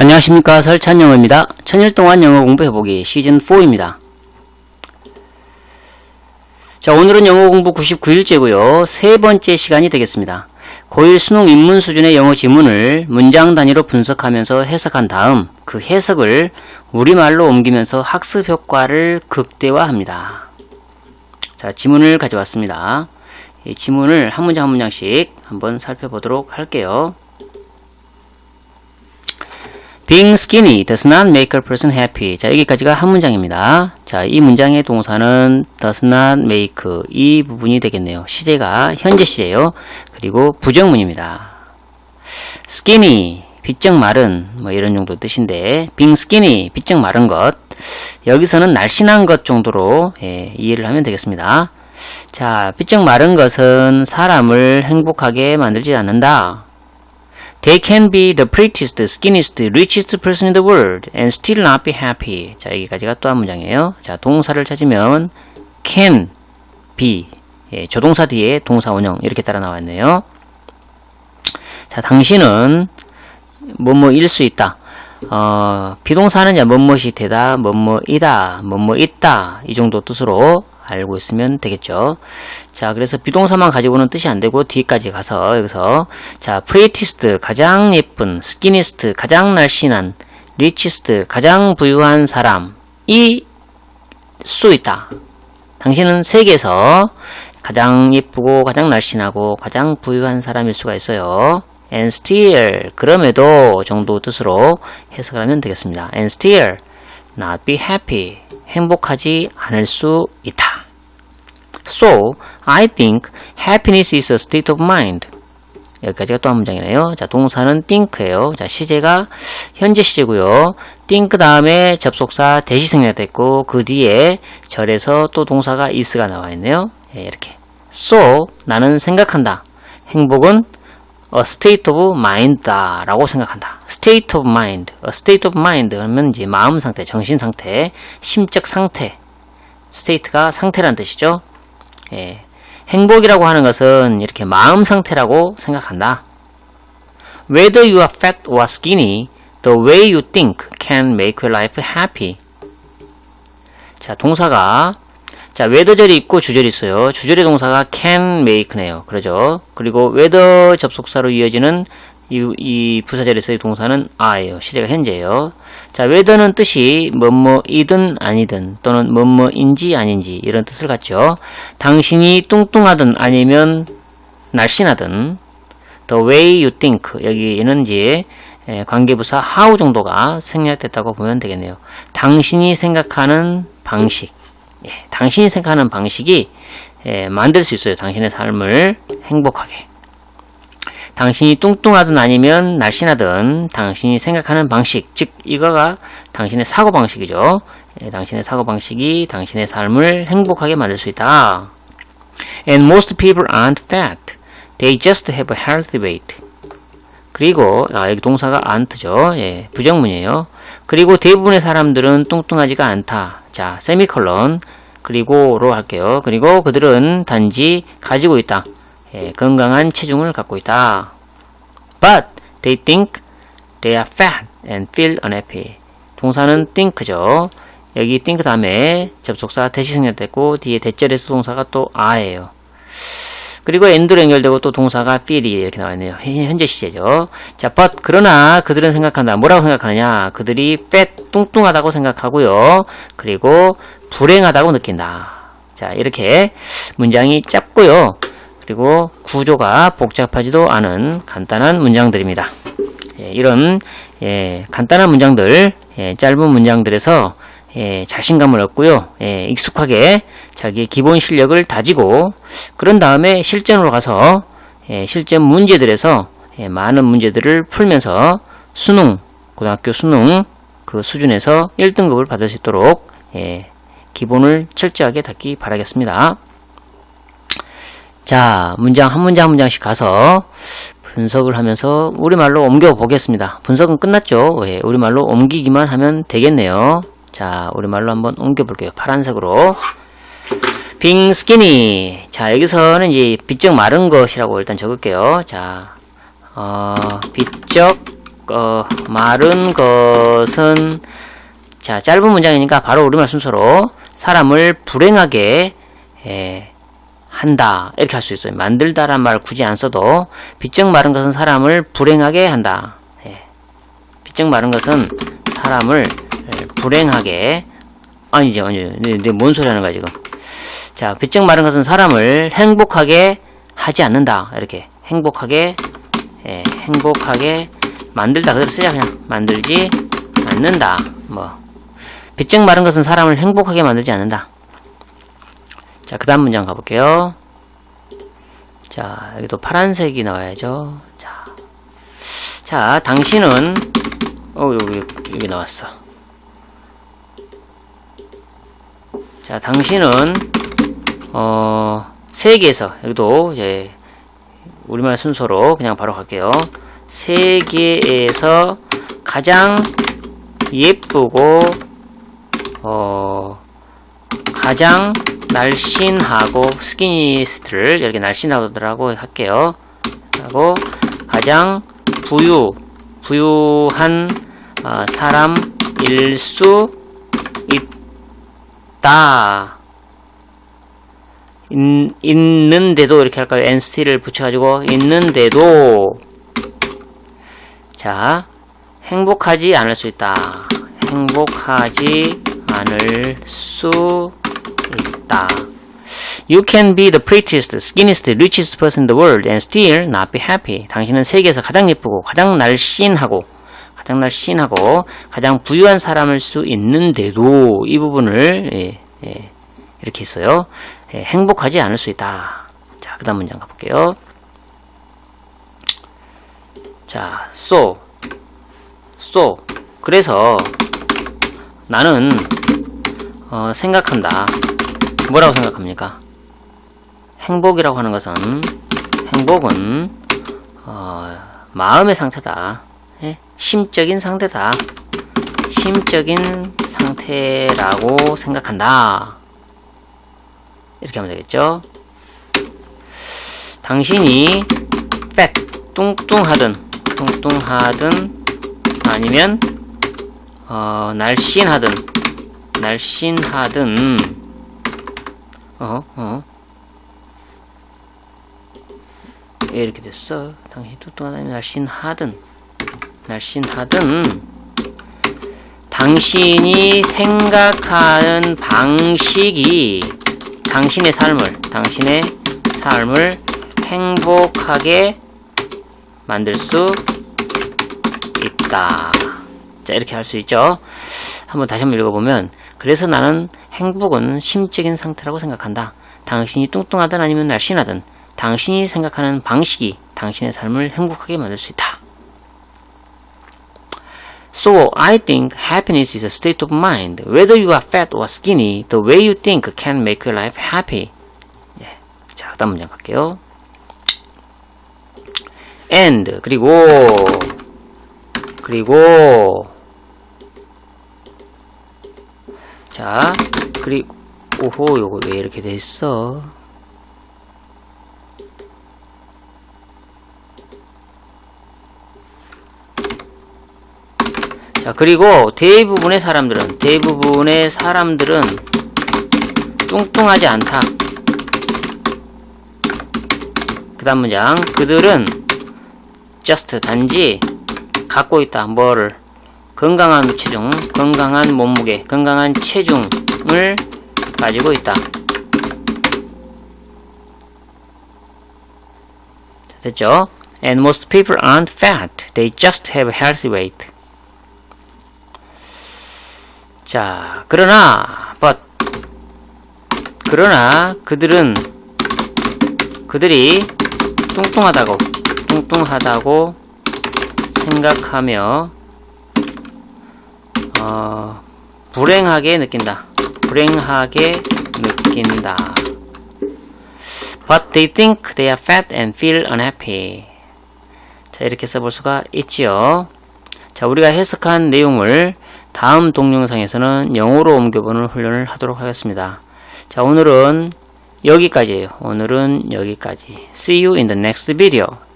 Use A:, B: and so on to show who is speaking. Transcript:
A: 안녕하십니까 설찬 영어입니다. 천일 동안 영어 공부해보기 시즌4입니다. 자 오늘은 영어 공부 99일째고요. 세 번째 시간이 되겠습니다. 고1 수능 입문 수준의 영어 지문을 문장 단위로 분석하면서 해석한 다음 그 해석을 우리말로 옮기면서 학습 효과를 극대화합니다. 자 지문을 가져왔습니다. 이 지문을 한 문장 한 문장씩 한번 살펴보도록 할게요. Being skinny does not make a person happy. 자, 여기까지가 한 문장입니다. 자, 이 문장의 동사는 does not make 이 부분이 되겠네요. 시제가 현재 시제예요. 그리고 부정문입니다. skinny 비쩍 마른 뭐 이런 정도 뜻인데 being skinny 비쩍 마른 것 여기서는 날씬한 것 정도로 예, 이해를 하면 되겠습니다. 자, 비쩍 마른 것은 사람을 행복하게 만들지 않는다. They can be the prettiest, skinniest, richest person in the world and still not be happy. 자, 여기까지가 또 한 문장이에요. 자, 동사를 찾으면 can be. 예, 조동사 뒤에 동사 원형 이렇게 따라 나와 있네요. 자, 당신은 뭐뭐일 수 있다. 어, 비동사는 이제 뭐뭐이 되다, 뭐뭐이다, 뭐뭐 있다 이 정도 뜻으로 알고 있으면 되겠죠. 자, 그래서 비동사만 가지고는 뜻이 안 되고 뒤까지 가서 여기서 자, prettiest 가장 예쁜, skinniest 가장 날씬한, richest 가장 부유한 사람이 수 있다. 당신은 세계에서 가장 예쁘고 가장 날씬하고 가장 부유한 사람일 수가 있어요. and still 그럼에도 정도 뜻으로 해석을 하면 되겠습니다. and still not be happy 행복하지 않을 수 있다. So, I think happiness is a state of mind. 여기까지가 또 한 문장이네요. 자, 동사는 think예요. 자, 시제가 현재 시제고요. think 다음에 접속사 대시 생략 됐고 그 뒤에 절에서 또 동사가 is가 나와 있네요. 예, 이렇게. So, 나는 생각한다. 행복은 a state of mind다 라고 생각한다. state of mind, a state of mind 하면 이제 마음 상태, 정신 상태, 심적 상태. state가 상태란 뜻이죠. 예. 행복이라고 하는 것은 이렇게 마음 상태라고 생각한다. Whether you are fat or skinny, the way you think can make your life happy. 자, 동사가 자, whether절이 있고 주절이 있어요. 주절의 동사가 can make네요. 그러죠. 그리고 whether 접속사로 이어지는 이, 이 부사절에서의 동사는 a예요. 시제가 현재예요. 자, whether는 뜻이 뭐뭐이든 아니든 또는 뭐뭐인지 아닌지 이런 뜻을 갖죠. 당신이 뚱뚱하든 아니면 날씬하든 the way you think 여기는 이제 예, 관계부사 how 정도가 생략됐다고 보면 되겠네요. 당신이 생각하는 방식 예, 당신이 생각하는 방식이 예, 만들 수 있어요. 당신의 삶을 행복하게. 당신이 뚱뚱하든 아니면 날씬하든 당신이 생각하는 방식, 즉 이거가 당신의 사고 방식이죠. 예, 당신의 사고 방식이 당신의 삶을 행복하게 만들 수 있다. And most people aren't fat. They just have a healthy weight. 그리고 아, 여기 동사가 aren't죠. 예, 부정문이에요. 그리고 대부분의 사람들은 뚱뚱하지가 않다. 자, 세미컬론 그리고 로 할게요. 그리고 그들은 단지 가지고 있다. 예, 건강한 체중을 갖고 있다. But they think they are fat and feel unhappy. 동사는 think죠. 여기 think 다음에 접속사 대시 생략됐고 뒤에 대절에서 동사가 또 a예요. 그리고 and로 연결되고 또 동사가 feel이 이렇게 나와 있네요. 현재 시제죠. 자, but 그러나 그들은 생각한다. 뭐라고 생각하느냐? 그들이 fat 뚱뚱하다고 생각하고요. 그리고 불행하다고 느낀다. 자, 이렇게 문장이 짧고요. 그리고 구조가 복잡하지도 않은 간단한 문장들입니다. 예, 이런 예, 간단한 문장들, 예, 짧은 문장들에서 예, 자신감을 얻고요. 예, 익숙하게 자기의 기본 실력을 다지고 그런 다음에 실전으로 가서 예, 실전 문제들에서 예, 많은 문제들을 풀면서 수능, 고등학교 수능 그 수준에서 1등급을 받을 수 있도록 예, 기본을 철저하게 닫기 바라겠습니다. 자, 문장 한 문장 한 문장씩 가서 분석을 하면서 우리말로 옮겨 보겠습니다. 분석은 끝났죠? 예, 우리말로 옮기기만 하면 되겠네요. 자, 우리말로 한번 옮겨 볼게요. 파란색으로. being skinny. 자, 여기서는 이제 비쩍 마른 것이라고 일단 적을게요. 자, 어, 비쩍 어, 마른 것은 자 짧은 문장이니까 바로 우리말 순서로 사람을 불행하게 예, 한다 이렇게 할 수 있어요. 만들다란 말 굳이 안 써도 비쩍 마른 것은 사람을 불행하게 한다. 예. 비쩍 마른 것은 사람을 예, 불행하게. 아니지 아니지 네, 네, 뭔 소리 하는 거야 지금. 자 비쩍 마른 것은 사람을 행복하게 하지 않는다. 이렇게. 행복하게 예, 행복하게 만들다. 그대로 쓰자 그냥. 만들지 않는다. 뭐. 비쩍 마른 것은 사람을 행복하게 만들지 않는다. 자 그 다음 문장 가볼게요. 자 여기도 파란색이 나와야죠. 자, 자 당신은 어 여기 여기 나왔어 자 당신은 어 세계에서 여기도 이제 우리말 순서로 그냥 바로 갈게요. 세계에서 가장 예쁘고 어 가장 날씬하고 스키니스트를 이렇게 날씬하더라고 할게요. 하고 가장 부유 부유한 어, 사람일 수 있다. 있, 있는데도 이렇게 할까요? NCT를 붙여가지고 있는데도 자 행복하지 않을 수 있다. 행복하지 않을 수 있다. You can be the prettiest, skinniest, richest person in the world and still not be happy. 당신은 세계에서 가장 예쁘고 가장 날씬하고 가장 날씬하고 가장 부유한 사람일 수 있는데도 이 부분을 예, 예, 이렇게 했어요. 예, 행복하지 않을 수 있다. 자, 그 다음 문장 가볼게요. 자, so, so. 그래서 나는 어, 생각한다. 뭐라고 생각합니까? 행복이라고 하는 것은 행복은 어, 마음의 상태다. 예? 심적인 상태다. 심적인 상태라고 생각한다. 이렇게 하면 되겠죠. 당신이 fat, 뚱뚱하든, 뚱뚱하든, 아니면, 어, 날씬하든, 날씬하든, 어, 어. 왜 이렇게 됐어? 당신이 뚱뚱하든, 날씬하든, 날씬하든, 당신이 생각하는 방식이 당신의 삶을, 당신의 삶을 행복하게 만들 수 있다. 자, 이렇게 할 수 있죠. 한번 다시 한번 읽어보면, 그래서 나는 행복은 심적인 상태라고 생각한다. 당신이 뚱뚱하든 아니면 날씬하든, 당신이 생각하는 방식이 당신의 삶을 행복하게 만들 수 있다. So I think happiness is a state of mind. Whether you are fat or skinny, the way you think can make your life happy. 예. 자, 다음 문장 갈게요. And 그리고 그리고 자, 그리고 오호 요거 왜 이렇게 돼 있어? 자, 그리고 대부분의 사람들은, 대부분의 사람들은 뚱뚱하지 않다. 그 다음 문장. 그들은 just 단지 갖고 있다. 뭐를? 건강한 체중, 건강한 몸무게, 건강한 체중을 가지고 있다. 됐죠? And most people aren't fat. They just have healthy weight. 자, 그러나, but, 그러나 그들은 그들이 뚱뚱하다고, 뚱뚱하다고 생각하며 어, 불행하게 느낀다. 불행하게 느낀다. But they think they are fat and feel unhappy. 자, 이렇게 써볼 수가 있지요. 자, 우리가 해석한 내용을 다음 동영상에서는 영어로 옮겨보는 훈련을 하도록 하겠습니다. 자, 오늘은 여기까지예요. 오늘은 여기까지. See you in the next video.